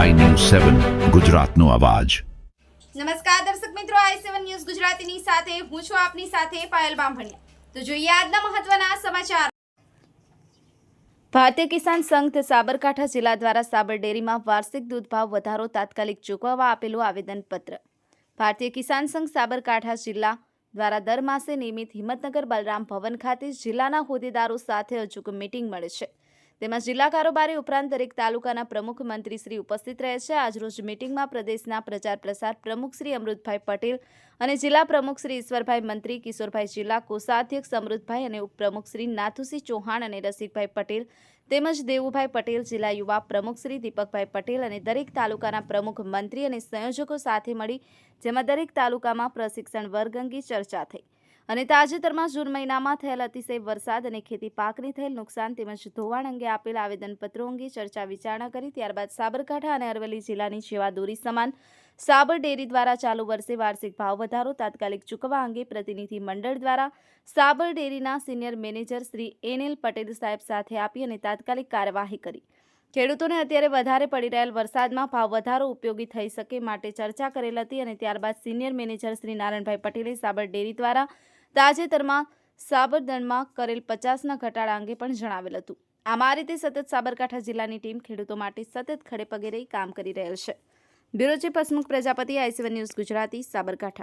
સેવન, ગુજરાતનો અવાજ. નમસ્કાર દર્શક મિત્રો, આઈ સેવન ન્યૂઝ ગુજરાતીની સાથે હું છું આપની સાથે પાયલ બામભણિયા. તો જોઈએ આજના મહત્વના સમાચાર. ભારતીય કિસાન સંઘ સાબરકાંઠા જિલ્લા દ્વારા સાબર ડેરીમાં વાર્ષિક દૂધ ભાવ વધારો તાત્કાલિક ચૂકવવા આપેલું આવેદનપત્ર. ભારતીય કિસાન સંઘ સાબરકાંઠા જિલ્લા દ્વારા દર માસે નિયમિત હિંમતનગર બલરામ ભવન ખાતે જિલ્લાના હોદ્દેદારો સાથે અચૂક મીટિંગ મળે છે. તેમાં જિલ્લા કારોબારી ઉપરાંત દરેક તાલુકાના પ્રમુખ મંત્રીશ્રી ઉપસ્થિત રહે છે. આજરોજ મીટિંગમાં પ્રદેશના પ્રચાર પ્રસાર પ્રમુખ શ્રી અમૃતભાઈ પટેલ અને જિલ્લા પ્રમુખ શ્રી ઈશ્વરભાઈ મંત્રી, કિશોરભાઈ જિલ્લા કોષાધ્યક્ષ અમૃતભાઈ અને ઉપપ્રમુખ શ્રી નાથુસિંહ ચૌહાણ અને રસિકભાઈ પટેલ તેમજ દેવુભાઈ પટેલ, જિલ્લા યુવા પ્રમુખ શ્રી દીપકભાઈ પટેલ અને દરેક તાલુકાના પ્રમુખ મંત્રી અને સંયોજકો સાથે મળી, જેમાં દરેક તાલુકામાં પ્રશિક્ષણ વર્ગ અંગે ચર્ચા થઈ. અને તાજેતરમાં જૂન મહિનામાં થયેલ અતિશય વરસાદ અને ખેતી પાકને થયેલ નુકસાન તેમજ ધોવાણ અંગે આપેલ આવેદનપત્રો અંગે ચર્ચા વિચારણા કરી, ત્યારબાદ સાબરકાંઠા અને અરવલ્લી જિલ્લાની જીવાદોરી સમાન સાબર ડેરી દ્વારા ચાલુ વર્ષે વાર્ષિક ભાવ વધારો, તાત્કાલિક ચૂકવવા અંગે પ્રતિનિધિ મંડળ દ્વારા સાબર ડેરીના senior manager Shri NL Patel સાહેબ સાથે આપી અને તાત્કાલિક કાર્યવાહી કરી. ખેડૂતોને અત્યારે વધારે પડી રહેલ વરસાદમાં ભાવ વધારો ઉપયોગી થઈ શકે માટે ચર્ચા કરેલ હતી અને ત્યારબાદ સિનિયર મેનેજર શ્રી નારાયણભાઈ પટેલે સાબર ડેરી દ્વારા તાજેતરમાં સાબરદણમાં કરેલ પચાસના ઘટાડા અંગે પણ જણાવેલ હતું. આમાં રીતે સતત સાબરકાંઠા જિલ્લાની ટીમ ખેડૂતો માટે સતત ખડે પગે રહી કામ કરી રહેલ છે. Bureau chief Hasmukh Prajapati I C one news Gujarati, Sabarkantha.